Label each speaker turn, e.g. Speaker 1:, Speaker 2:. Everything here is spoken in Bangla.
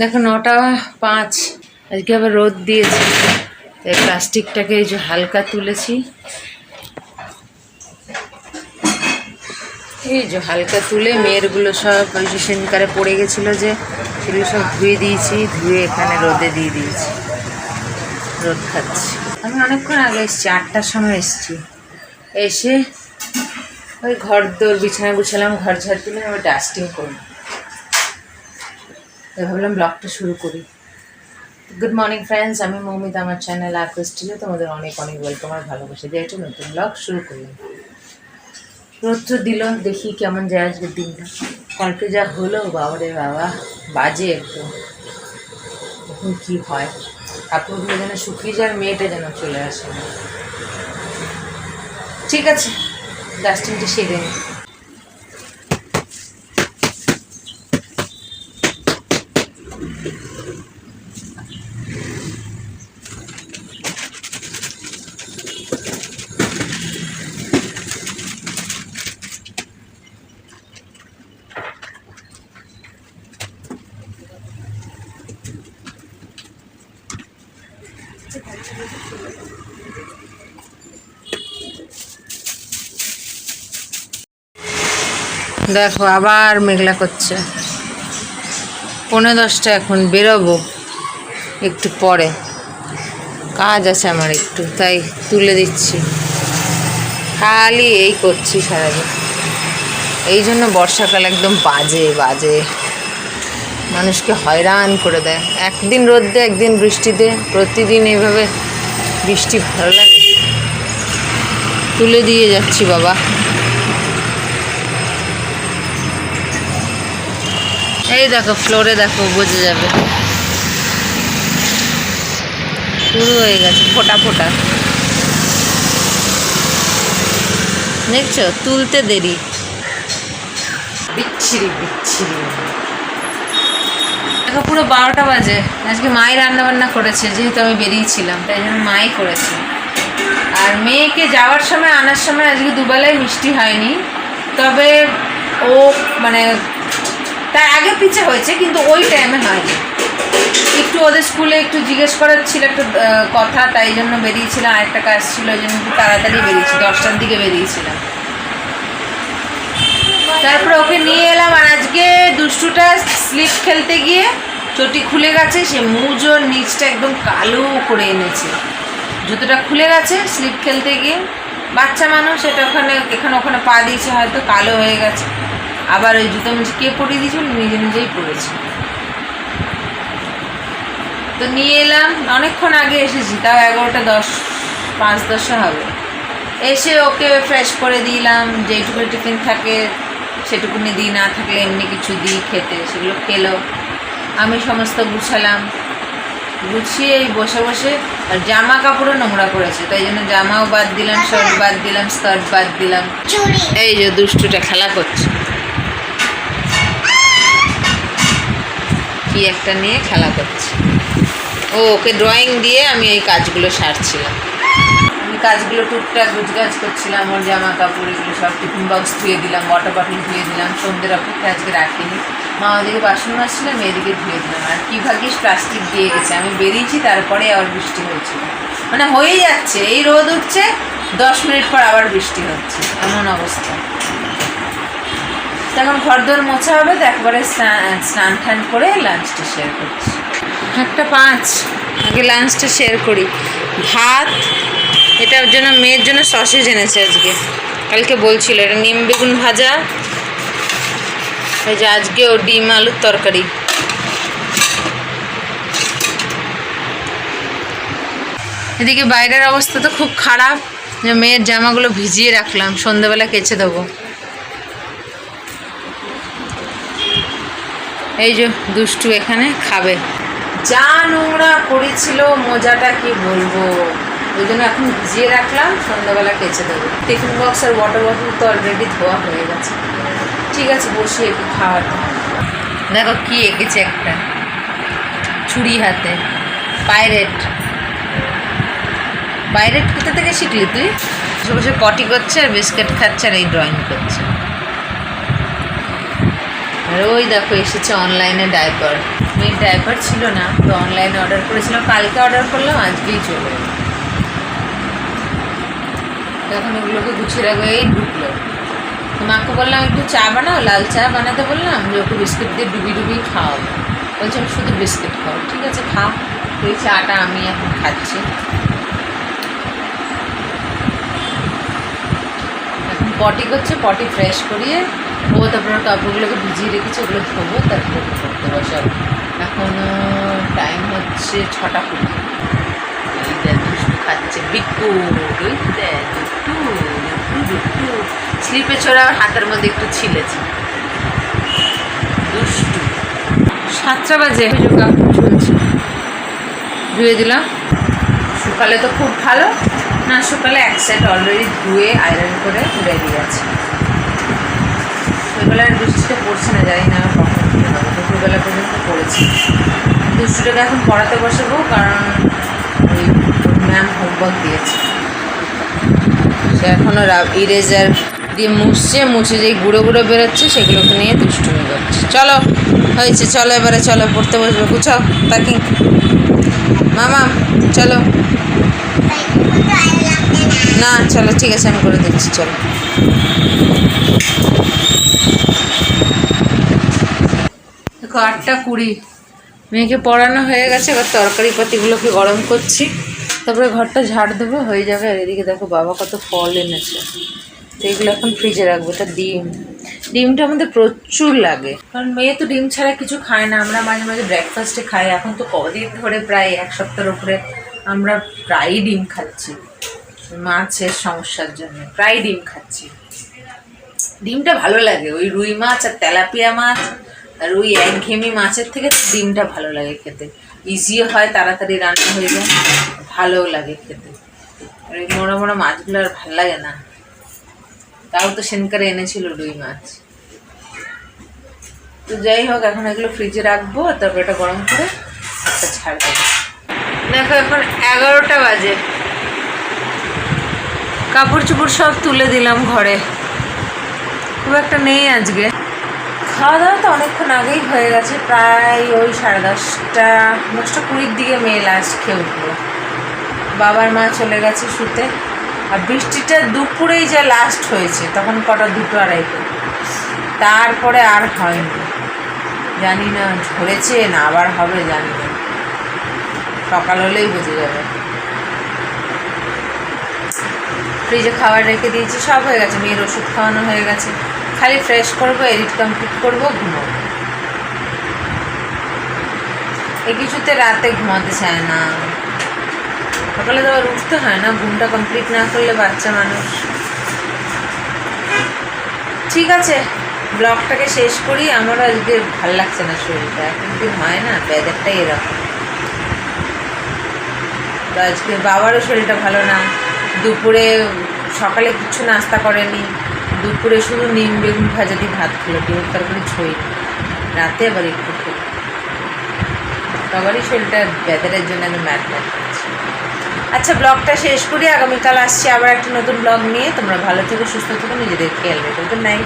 Speaker 1: দেখো নটা পাঁচ। আজকে আবার রোদ দিয়েছে। তাই প্লাস্টিকটাকে এই যে হালকা তুলেছি। এই যে হালকা তুলে মেয়েরগুলো সব ওই যে সেনকারে পড়ে গেছিল যে, সেগুলো সব ধুয়ে দিয়েছি, ধুয়ে এখানে রোদে দিয়ে দিয়েছি। রোদ খাচ্ছি। আমি অনেকক্ষণ আগে এসেছি, আটটার সময় এসেছি। এসে ওই ঘর দোর বিছানা গুছালাম, ঘর ঝাড় তুলে আমি ডাস্টিং করব তাই ভাবলাম ব্লগটা শুরু করি। গুড মর্নিং ফ্রেন্ডস আমি মৌমিতা, আমার চ্যানেল আর্কোস্টিলে তোমাদের অনেক অনেক ওয়েলকাম আর ভালোবাসা দিয়ে একটা নতুন ব্লগ শুরু করলাম। রৌদ্র দিল, দেখি কেমন যায় আজকের দিনটা। কালকে যা হলো, বাবারে বাবা, বাজে একটু এখন কি হয়? কাপড়গুলো যেন শুকিয়ে যায়, মেয়েটা যেন চলে আসে। ঠিক আছে ডাস্টিংটা সেরে নিই দেখো, আবার মেঘলা করছে। পনেরো দশটা এখন, বেরোবো একটু পরে। কাজ আছে আমার একটু, তাই তুলে দিচ্ছি। খালি এই করছি সারাদিন। এই জন্য বর্ষাকাল একদম বাজে বাজে। মানুষকে হয়রান করে দেয়। একদিন রোদ দেয় একদিন বৃষ্টি দেয় প্রতিদিন এইভাবে বৃষ্টি ভালো লাগে। তুলে দিয়ে যাচ্ছি, বাবা। এই দেখো ফ্লোরে দেখো বোঝা যাবে। শুরু হয়ে গেছে ফোটা ফোটা। দেখছ? তুলতে দেরি। বিচ্ছিরি বিচ্ছিরি। দেখো পুরো বারোটা বাজে। আজকে মাই রান্না বান্না করেছে যেহেতু আমি বেরিয়েছিলাম তাই জন্য মাই করেছে। আর মেয়েকে যাওয়ার সময় আনার সময় আজকে দুবেলায় মিষ্টি হয়নি। তবে ও মানে তার আগে পিছে হয়েছে, কিন্তু ওই টাইমে হয়নি। একটু ওদের স্কুলে একটু জিজ্ঞেস করার ছিল একটা কথা, তাই জন্য বেরিয়েছিলাম। আরেকটা কাজ ছিল, ওই জন্য একটু তাড়াতাড়ি বেরিয়েছি, দশটার দিকে বেরিয়েছিলাম। তারপরে ওকে নিয়ে এলাম, আর আজকে দুষ্টুটা স্লিপ খেলতে গিয়ে চটি খুলে গেছে, সে মুজোর নিচটা একদম কালো করে এনেছে। জুতোটা খুলে গেছে স্লিপ খেলতে গিয়ে। বাচ্চা মানুষ এটা ওখানে, এখানে ওখানে পা দিয়েছে, হয়তো কালো হয়ে গেছে। আবার ওই জুতো কে পরিয়ে দিয়েছিল? নিজে নিজেই পড়েছে তো নিয়ে এলাম অনেকক্ষণ আগে এসেছি তাও এগারোটা দশ পাঁচ দশটা হবে। এসে ওকে ফ্রেশ করে দিলাম যেটুকু টিফিন থাকে সেটুকুনি দিই না থাকলে এমনি কিছু দিই খেতে সেগুলো খেলো। আমি সমস্ত গুছালাম। গুছিয়ে বসে বসে আর জামা কাপড়ও নোংরা করেছে তাই জন্য জামাও বাদ দিলাম শার্ট বাদ দিলাম স্কার্ট বাদ দিলাম। এই যে দুষ্টুটা খেলা করছে। কি একটা নিয়ে খেলা করছে। ও, ওকে ড্রয়িং দিয়ে আমি এই কাজগুলো সারছিলাম। আমি কাজগুলো টুকটাক গুজগাছ করছিলাম, ওর জামা কাপড় এগুলো সব টিফিন বক্স ধুয়ে দিলাম ওয়াটার বটল ধুয়ে দিলাম, সন্ধ্যের অপেক্ষা আজকে রাখিনি। মা ওদিকে বাসন মাজছিলাম মেয়েদিকে ধুয়ে দিলাম। আর কি ভাগ্যিস প্লাস্টিক দিয়ে গেছে। আমি বেরিয়েছি, তারপরে আবার বৃষ্টি হয়েছিল। মানে হয়েই যাচ্ছে, এই রোদ উঠছে, দশ মিনিট পর আবার বৃষ্টি হচ্ছে। এমন অবস্থা। তখন ঘর দোর মোছা হবে তো একবারে স্নান টান করে লাঞ্চটা শেয়ার করছি। একটা পাঁচ। আগে লাঞ্চটা শেয়ার করি। ভাত, এটার জন্য মেয়ের জন্য সসেজ এনেছে আজকে। কালকে বলছিল, এটা নিম বেগুন ভাজা, এই যে আজকে ও ডিম আলুর তরকারি। এদিকে বাইরের অবস্থা তো খুব খারাপ। মেয়ের জামাগুলো ভিজিয়ে রাখলাম, সন্ধ্যাবেলা কেচে দেবো। এই যে দুষ্টু এখানে খাবে। যা নোংরা করেছিল, মোজাটা কি বলব? ওই জন্য এখন ভিজিয়ে রাখলাম, সন্ধ্যাবেলা কেচে দেবো। টিফিন বক্স আর ওয়াটার বটল তো অলরেডি ধোয়া হয়ে গেছে। ঠিক আছে বসি একটু খাওয়াতে দেখো কি এঁকেছে একটা। ছুরি হাতে। পাইরেট। পাইরেট কোথা থেকে শিখলি তুই? বসে বসে পটি করছে আর বিস্কিট খাচ্ছে আর এই ড্রয়িং করছে। আর ওই দেখো, এসেছে অনলাইনে ডাইপার মেয়ের ডাইপার ছিল না, তো অনলাইনে অর্ডার করেছিলাম কালকে অর্ডার করলাম, আজকেই চলে এলো। তখন ওগুলোকে গুছিয়ে রাখবে, এই ঢুকলো। মাকে বললাম, একটু চা বানাও, লাল চা বানাতে বললাম, যে ওকে বিস্কিট দিয়ে ডুবি ডুবি খাওয়াবো। বলছে, আমি শুধু বিস্কিট খাও ঠিক আছে খাও এই চাটা আমি এখন খাচ্ছি। পটি করছে পটি ফ্রেশ করিয়ে ও তারপর কাপড়গুলোকে ভিজিয়ে রেখেছে ওগুলো ধোবো তারপর করতে বসাবো। এখন টাইম হচ্ছে ছটা কুড়ি। এই দুষ্টু খাচ্ছে। দুষ্টু দুষ্টু দুষ্টু স্লিপে চড়ে আমার হাতের মধ্যে একটু ছিলেছে। দুষ্টু। সাতটা বাজে। কাপড় চলছে ধুয়ে দিলাম। শুকালে তো খুব ভালো। না সকালে এক সেট অলরেডি ধুয়ে আয়রন করে রেডি আছে সকালবেলার বৃষ্টিটা পড়ছে না, জানি না কখন কি দুপুরবেলা পর্যন্ত পড়েছে। দুষ্টুটাকে এখন পড়াতে বসাবো, কারণ ওই ম্যাম হোমওয়ার্ক দিয়েছে। সে এখনও ইরেজার দিয়ে মুছছে, মুছে যেই গুঁড়ো গুঁড়ো বেরোচ্ছে, সেগুলোকে নিয়ে দুষ্টুমি করছে। চলো, হয়েছে, চলো এবারে, চলো, পড়তে বসবে। গুছাও, তাকি। মামা, চলো। না, চলো, ঠিক আছে, আমি করে দিচ্ছি, চলো। দেখো, আটটা কুড়ি। মেয়েকে পড়ানো হয়ে গেছে, এবার তরকারি পাতিগুলোকে গরম করছি? তারপরে ঘরটা ঝাড় দেবো, হয়ে যাবে। আর এদিকে দেখো, বাবা কত ফল এনেছে। তো এগুলো এখন ফ্রিজে রাখব, এটা ডিম। ডিমটা আমাদের প্রচুর লাগে। কারণ মেয়ে তো ডিম ছাড়া কিছু খায় না, আমরা মাঝে মাঝে ব্রেকফাস্টে খাই। এখন তো কদিন ধরে প্রায় এক সপ্তাহের উপরে আমরা প্রায়ই ডিম খাচ্ছি। মাছের সমস্যার জন্য। প্রায় ডিম খাচ্ছি। ডিমটা ভালো লাগে। ওই রুই মাছ আর তেলাপিয়া মাছ আর ওই একঘেয়েমি মাছের থেকে ডিমটা ভালো লাগে খেতে। ইজিও হয়, তাড়াতাড়ি রান্না হয়ে যায়, ভালোও লাগে খেতে। আর ওই মোড়া মোড়া মাছগুলো আর ভালো লাগে না। তাও তো সেনকারে এনেছিল রুই মাছ। তো যাই হোক, এখন এগুলো ফ্রিজে রাখব, তারপর এটা গরম করে একটা ছাড় দেবো। দেখো এখন এগারোটা বাজে। কাপড় চোপড় সব তুলে দিলাম ঘরে। খুব একটা নেই আজকে। খাওয়া দাওয়া তো অনেকক্ষণ আগেই হয়ে গেছে, প্রায় ওই সাড়ে দশটা দশটা কুড়ির দিকে মেয়ে লাস্ট খেয়ে উঠল। বাবার মা চলে গেছে শুতে। আর বৃষ্টিটা দুপুরেই যা লাস্ট হয়েছে, তখন কটা দুটো আড়াইটে। তারপরে আর হয়নি। জানি না, ঝরেছে না আবার হবে, জানি না। সকাল হলেই বুঝে যাবে। ফ্রিজে খাবার রেখে দিয়েছি, সব হয়ে গেছে, মেয়ের ওষুধ খাওয়ানো হয়ে গেছে। খালি ফ্রেশ করব এডিট কমপ্লিট করব, ঘুমোবো। এই কিছুতে রাতে ঘুমাতে চায় না। সকালে তো আবার উঠতে হয় না, ঘুমটা কমপ্লিট না করলে বাচ্চা মানুষ। ঠিক আছে, ব্লগটাকে শেষ করি, আমারও আজকে ভালো লাগছে না শরীরটা, এখন কি হয় না ব্যাদারটাই এরকম। তো আজকে বাবারও শরীরটা ভালো না। দুপুরে সকালে কিছু নাস্তা করেনি। দুপুরে শুধু নিম, বেগুন ভাজা দিয়ে ভাত খেলো ডিমের তরকারি ছই। রাতে আবার একটু খেলো। সবারই শরীরটা ব্যাদারের জন্য আমি ম্যাট ম্যাট করছি। আচ্ছা ব্লগটা শেষ করি, আগামীকাল আসছি আবার একটা নতুন ব্লগ নিয়ে। তোমরা ভালো থেকো, সুস্থ থেকো, নিজেদের খেয়াল রেখো। Good night